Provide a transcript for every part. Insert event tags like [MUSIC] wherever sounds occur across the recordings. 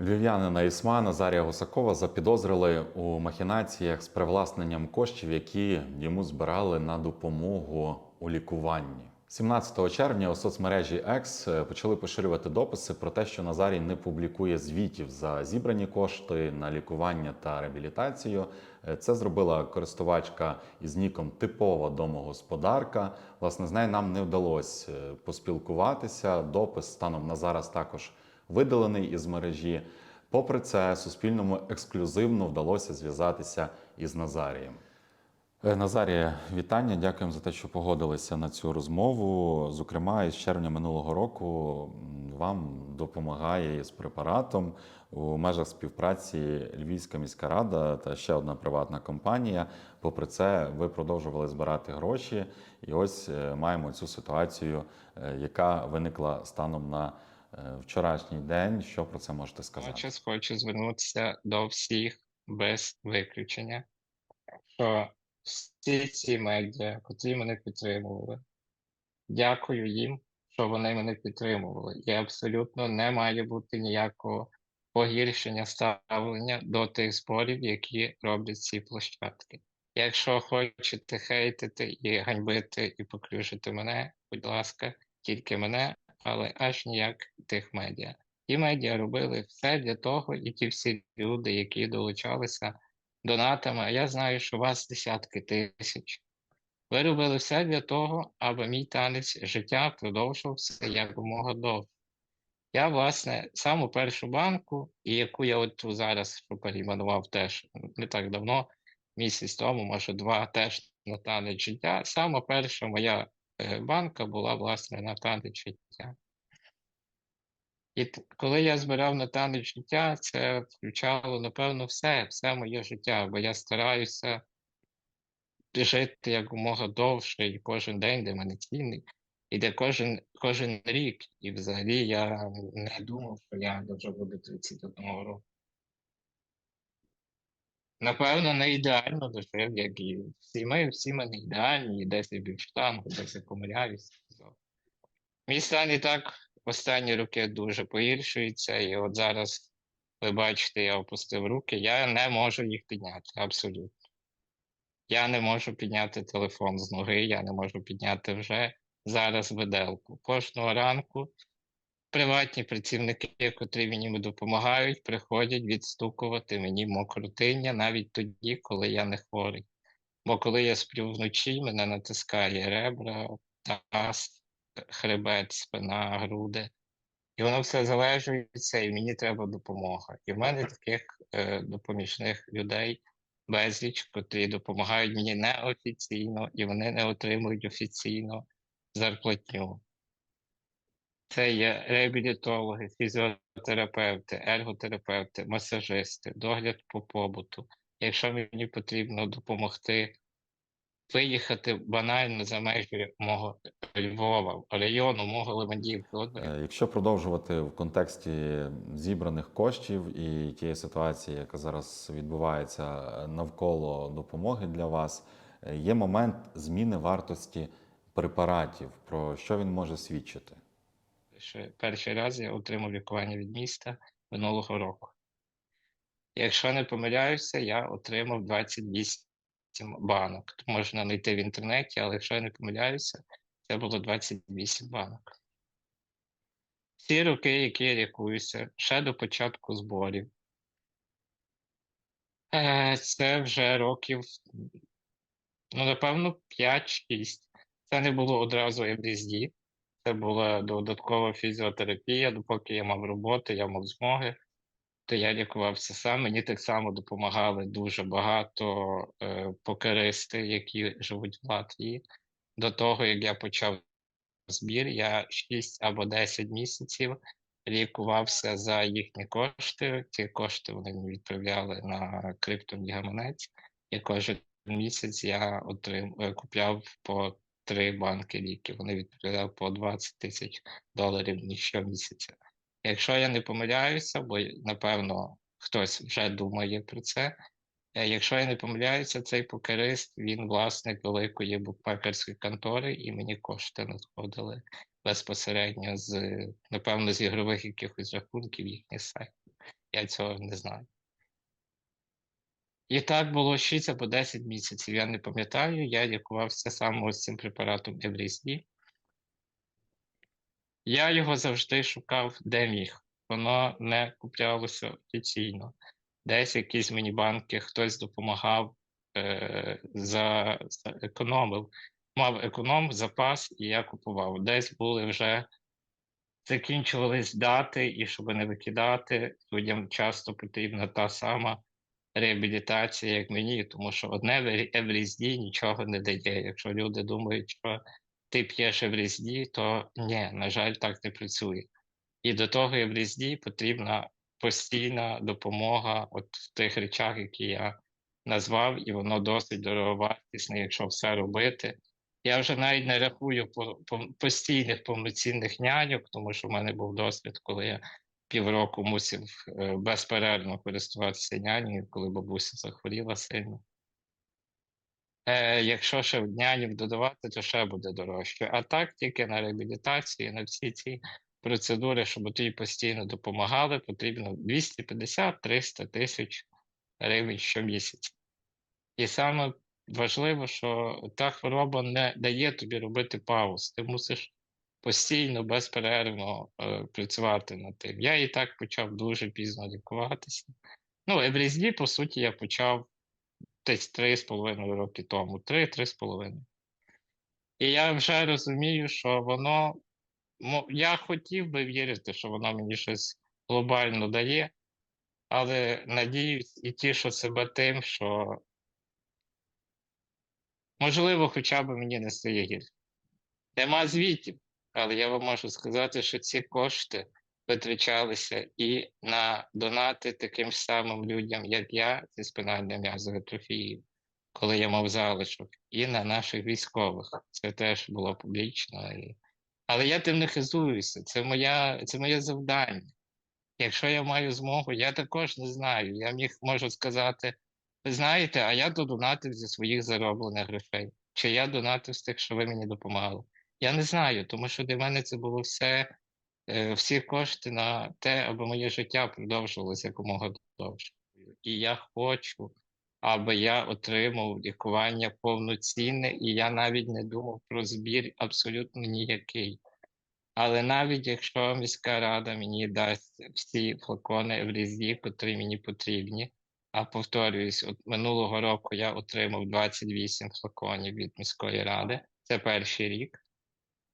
Львів'янина Ісма Назарія Гусакова запідозрили у махінаціях з привласненням коштів, які йому збирали на допомогу у лікуванні. 17 червня у соцмережі X почали поширювати дописи про те, що Назарій не публікує звітів за зібрані кошти на лікування та реабілітацію. Е, Це зробила користувачка із ніком типова домогосподарка. Власне, з нею нам не вдалося е, поспілкуватися. Допис станом на зараз також видалений із мережі. Попри це, Суспільному ексклюзивно вдалося зв'язатися із Назарієм. Е, Назарія, вітання. Дякуємо за те, що погодилися на цю розмову. Зокрема, із червня минулого року вам допомагає із препаратом у межах співпраці Львівська міська рада та ще одна приватна компанія. Попри це, ви продовжували збирати гроші, і ось е, маємо цю ситуацію, е, яка виникла станом на вчорашній день. Що про це можете сказати? Водночас хочу звернутися до всіх без виключення, що всі ці медіа, котрі мене підтримували, дякую їм, що вони мене підтримували. І абсолютно не має бути ніякого погіршення ставлення до тих зборів, які роблять ці площадки. Якщо хочете хейтити і ганьбити і поклюжити мене, будь ласка, тільки мене, але аж ніяк тих медіа. Ті медіа робили все для того, і ті всі люди, які долучалися донатами, а я знаю, що вас десятки тисяч. Ви робили все для того, аби мій танець життя продовжувався якомога довше. Я, власне, саму першу банку, і яку я от зараз перейменував теж не так давно, місяць тому, може два, теж на танець життя. Сама перша моя е, банка була, власне, на танець життя. І коли я збирав на танець життя, це включало, напевно, все, все моє життя, бо я стараюся жити якомога довше, і кожен день для мене цінний, і де кожен, кожен рік. І взагалі я не думав, що я вже буду 31 року. Напевно, не ідеально дожив, як і всі ми, всі ми не ідеальні, і десь я бів штангу, десь я помиляюся. Мій стан і так останні роки дуже погіршується, і от зараз, ви бачите, я опустив руки, я не можу їх підняти, абсолютно. Я не можу підняти телефон з ноги, я не можу підняти вже зараз виделку. Кожного ранку приватні працівники, котрі мені допомагають, приходять відстукувати мені мокротиння навіть тоді, коли я не хворий. Бо коли я сплю вночі, мене натискає ребра, таз, хребет, спина, груди. І воно все залежується, і мені треба допомога. І в мене таких е, допоміжних людей безліч, котрі допомагають мені неофіційно, і вони не отримують офіційно зарплатню. Це є реабілітологи, фізіотерапевти, ерготерапевти, масажисти, догляд по побуту. Якщо мені потрібно допомогти виїхати банально за межі мого Львова, району, мого Левандівки, Е, Якщо продовжувати в контексті зібраних коштів і тієї ситуації, яка зараз відбувається навколо допомоги для вас, е, є момент зміни вартості препаратів. Про що він може свідчити? перший раз я отримав лікування від міста минулого року. Якщо не помиляюся, я отримав 28 банок. Можна знайти в інтернеті, але якщо я не помиляюся, це було 28 банок. Всі роки, які я лікуюся, ще до початку зборів. Е, Це вже років, ну, напевно, 5-6. Це не було одразу MDSD. Це була додаткова фізіотерапія, допоки я мав роботу, я мав змоги, то я лікувався сам. Мені так само допомагали дуже багато е, покеристи, які живуть в Латвії. До того, як я почав збір, я 6 або 10 місяців лікувався за їхні кошти. Ці кошти вони мені відправляли на криптомій гаманець, і кожен місяць я отрим... е, купляв по три банки ліків. Вони відправляли по 20 тисяч доларів щомісяця. Якщо я не помиляюся, бо напевно хтось вже думає про це. е, Якщо я не помиляюся, цей покерист він власник великої букмекерської контори, і мені кошти надходили безпосередньо з, напевно, з ігрових якихось рахунків їхніх сайтів. Я цього не знаю. І так було 6 або 10 місяців. Я не пам'ятаю. Я лікувався саме ось цим препаратом Еврізді. Я його завжди шукав, де міг. Воно не куплялося офіційно. Десь якісь мені банки, хтось допомагав, е, за, за економив. Мав економ, запас, і я купував. Десь були вже закінчувались дати, і щоб не викидати, людям часто потрібна та сама реабілітація, як мені, тому що одне в Еврізді нічого не дає. Якщо люди думають, що ти п'єш Еврізді, то ні, на жаль, так не працює. І до того Еврізді потрібна постійна допомога от в тих речах, які я назвав, і воно досить дороговартісне, якщо все робити. Я вже навіть не рахую по, по, постійних повноцінних няньок, тому що в мене був досвід, коли я півроку мусив е, безперервно користуватися нянею, коли бабуся захворіла сильно. Е, якщо ще в нянів додавати, то ще буде дорожче. А так тільки на реабілітацію, на всі ці процедури, щоб тобі постійно допомагали, потрібно 250-300 тисяч гривень щомісяця. І саме важливо, що та хвороба не дає тобі робити пауз. Ти мусиш постійно, безперервно е, працювати над тим. Я і так почав дуже пізно лікуватися. Ну, Еврізді, по суті, я почав десь 3,5 роки тому. 3-3,5. І я вже розумію, що воно. Я хотів би вірити, що воно мені щось глобально дає, але надіюсь і тішу себе тим, що можливо, хоча б мені не стає гірше. Нема звітів, але я вам можу сказати, що ці кошти витрачалися і на донати таким самим людям, як я, зі спинальною м'язовою атрофією, коли я мав залишок, і на наших військових. Це теж було публічно. І... Але я тим не хизуюся. Це моя, це моє завдання. Якщо я маю змогу, я також не знаю. Я міг можу сказати: ви знаєте, а я донатив зі своїх зароблених грошей. Чи я донатив з тих, що ви мені допомагали? Я не знаю, тому що для мене це було все, всі кошти на те, аби моє життя продовжувалося якомога довше. І я хочу, аби я отримав лікування повноцінне, і я навіть не думав про збір абсолютно ніякий. Але навіть якщо міська рада мені дасть всі флакони в різні, котрі мені потрібні, а повторююсь, от минулого року я отримав 28 флаконів від міської ради, це перший рік.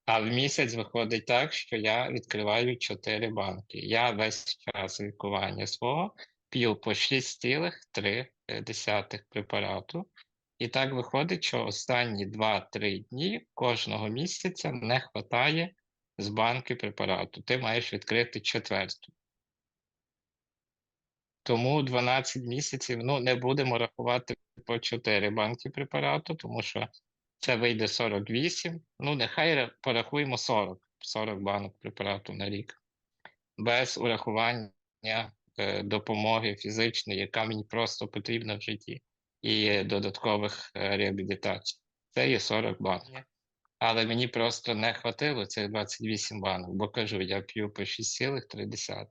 А в місяць виходить так, що я відкриваю 4 банки. Я весь час лікування свого п'ю по 6,3 препарату. І так виходить, що останні 2-3 дні кожного місяця не вистачає з банки препарату. Ти маєш відкрити четверту. Тому 12 місяців, ну, не будемо рахувати по 4 банки препарату, тому що це вийде 48. Ну, нехай порахуємо 40, 40 банок препарату на рік. Без урахування е, допомоги фізичної, яка мені просто потрібна в житті, і додаткових е, реабілітацій. Це є 40 банок. Але мені просто не хватило цих 28 банок, бо кажу, я п'ю по 6,3.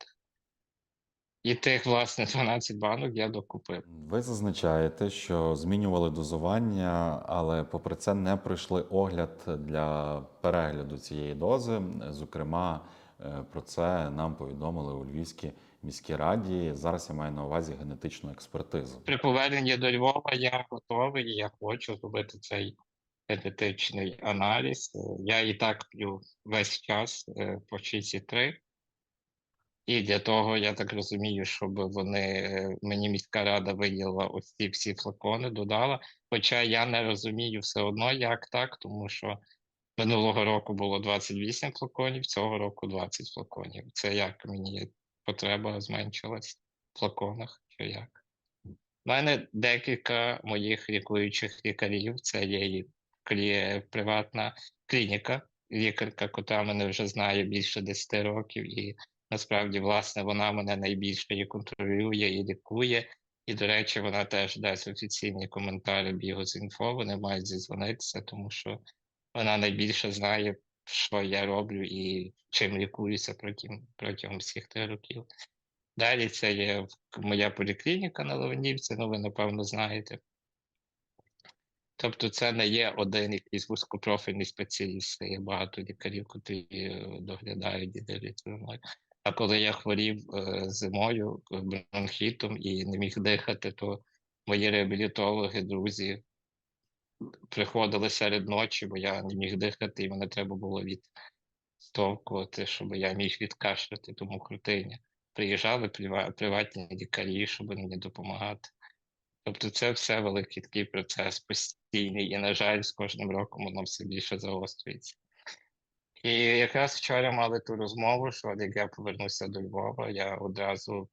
І тих, власне, 12 банок я докупив. Ви зазначаєте, що змінювали дозування, але попри це не пройшли огляд для перегляду цієї дози. Зокрема, е, про це нам повідомили у Львівській міській раді. Зараз я маю на увазі генетичну експертизу. При поверненні до Львова я готовий, і я хочу зробити цей генетичний аналіз. Е, Я і так п'ю весь час е, по 6,3. І для того, я так розумію, щоб вони мені міська рада виділила ось ці всі флакони, додала. Хоча я не розумію все одно, як так, тому що минулого року було 28 флаконів, цього року 20 флаконів. Це як мені потреба зменшилась в флаконах, чи як? У мене декілька моїх лікуючих лікарів. Це є клі- приватна клініка, лікарка, котра мене вже знає більше 10 років, і насправді, власне, вона мене найбільше і контролює, і лікує. І, до речі, вона теж дасть офіційні коментарі Бігозінфо, вони мають зізвонитися, тому що вона найбільше знає, що я роблю і чим лікуюся протягом, протягом всіх тих років. Далі це є моя поліклініка на Леонівці, ну ви напевно знаєте. Тобто це не є один якийсь вузькопрофільний спеціаліст, є багато лікарів, котрі е, доглядають і дивляться. А коли я хворів е, зимою е, бронхітом і не міг дихати, то мої реабілітологи, друзі приходили серед ночі, бо я не міг дихати, і мене треба було відстовкувати, щоб я міг відкашляти, тому крутиня. Приїжджали приватні лікарі, щоб мені допомагати. Тобто це все великий такий процес постійний, і, на жаль, з кожним роком воно все більше загострюється. І якраз вчора мали ту розмову, що як я повернуся до Львова, я одразу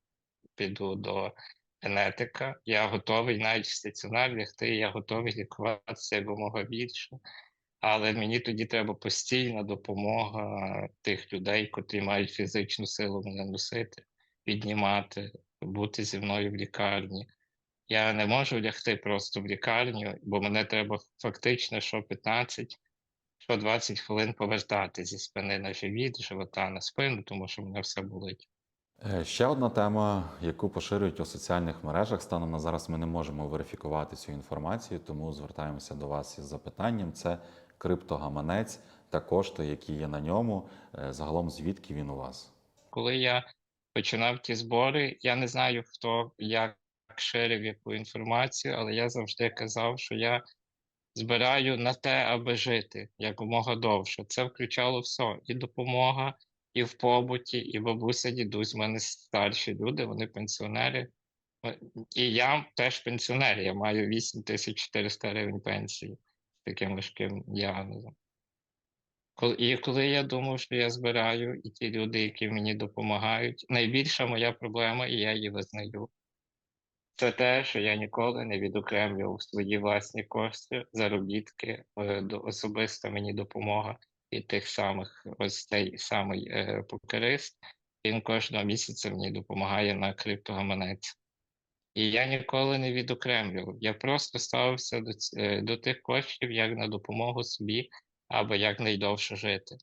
піду до генетика. Я готовий навіть стаціонар лягти, я готовий лікуватися якомога більше. Але мені тоді треба постійна допомога тих людей, котрі мають фізичну силу мене носити, піднімати, бути зі мною в лікарні. Я не можу лягти просто в лікарню, бо мене треба фактично що 15, що 20 хвилин повертати зі спини на живіт, живота на спину, тому що мене все болить. Е, Ще одна тема, яку поширюють у соціальних мережах. Станом на зараз ми не можемо верифікувати цю інформацію, тому звертаємося до вас із запитанням: це криптогаманець та кошти, які є на ньому. Е, Загалом, звідки він у вас? Коли я починав ті збори, я не знаю, хто як ширив яку інформацію, але я завжди казав, що я збираю на те, аби жити якомога довше. Це включало все: і допомога, і в побуті, і бабуся, дідусь. У мене старші люди, вони пенсіонери. Е, І я теж пенсіонер, я маю 8400 гривень пенсії з таким важким діагнозом. І коли я думав, що я збираю, і ті люди, які мені допомагають, найбільша моя проблема, і я її визнаю, це те, що я ніколи не відокремлював свої власні кошти, заробітки, е, особиста мені допомога від тих самих, ось цей самий е, покерист, він кожного місяця мені допомагає на криптогаманець. І я ніколи не відокремлював. Я просто ставився до, е, до тих коштів як на допомогу собі, аби якнайдовше жити.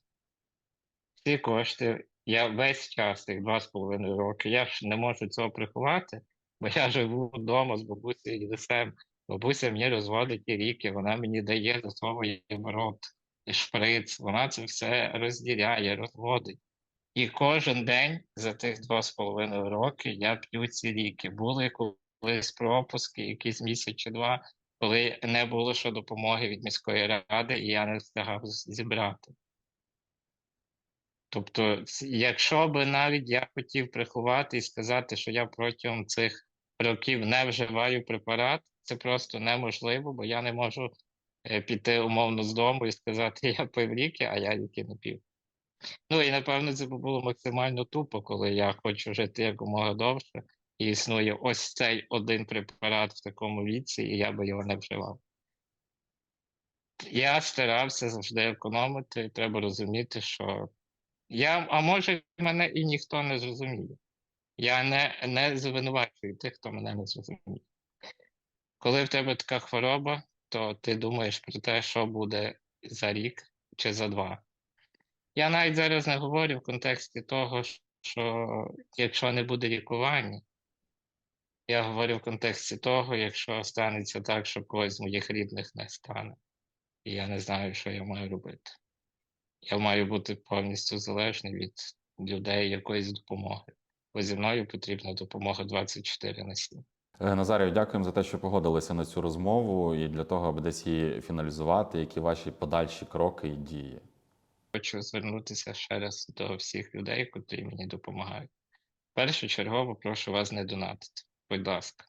Ці кошти, я весь час, тих два з половиною роки, я ж не можу цього приховати, бо я живу вдома з бабусею і дідусем. Бабуся мені розводить ті ріки, вона мені дає засовує в рот і шприц, вона це все розділяє, розводить. І кожен день за тих два з половиною роки я п'ю ці ліки. Були колись пропуски, якийсь місяць чи два, коли не було що допомоги від міської ради, і я не встигав зібрати. Тобто, якщо би навіть я хотів приховати і сказати, що я протягом цих років не вживаю препарат, це просто неможливо, бо я не можу е, піти умовно з дому і сказати, [LAUGHS] я пив ліки, а я ліки не пив. Ну і напевно це було максимально тупо, коли я хочу жити якомога довше, і існує ось цей один препарат в такому віці, і я би його не вживав. Я старався завжди економити, і треба розуміти, що я, а може, мене і ніхто не зрозуміє. Я не, не звинувачую тих, хто мене не зрозуміє. Коли в тебе така хвороба, то ти думаєш про те, що буде за рік чи за два. Я навіть зараз не говорю в контексті того, що якщо не буде лікування, я говорю в контексті того, якщо станеться так, що когось з моїх рідних не стане, і я не знаю, що я маю робити. Я маю бути повністю залежний від людей якоїсь допомоги. Бо зі мною потрібна допомога 24 на 7. Е, Назарію, дякуємо за те, що погодилися на цю розмову і для того, аби десь її фіналізувати, які ваші подальші кроки і дії. Хочу звернутися ще раз до всіх людей, котрі мені допомагають. Першочергово прошу вас не донатити. Будь ласка.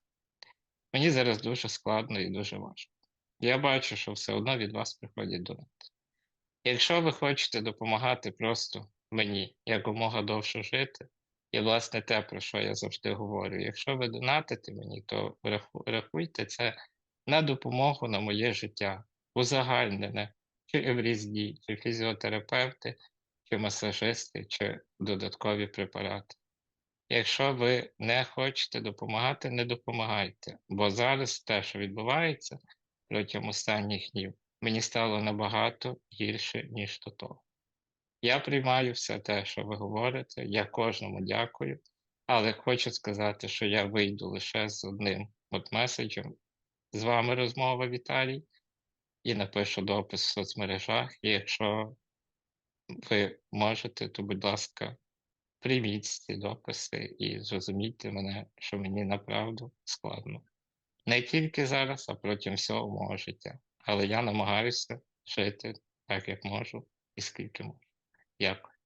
Мені зараз дуже складно і дуже важко. Я бачу, що все одно від вас приходять донати. Якщо ви хочете допомагати просто мені якомога довше жити, і власне те, про що я завжди говорю, якщо ви донатите мені, то рахуйте це на допомогу на моє життя, узагальнене, чи еврізді, чи фізіотерапевти, чи масажисти, чи додаткові препарати. Якщо ви не хочете допомагати, не допомагайте, бо зараз те, що відбувається протягом останніх днів, мені стало набагато гірше, ніж до того. Я приймаю все те, що ви говорите, я кожному дякую, Але хочу сказати, що я вийду лише з одним от меседжем. З вами розмова, Віталій, і напишу допис в соцмережах. І якщо ви можете, то, будь ласка, прийміть ці дописи і зрозумійте мене, що мені направду складно. Не тільки зараз, а протягом всього життя. Але я намагаюся жити так, як можу і скільки можу. Дякую.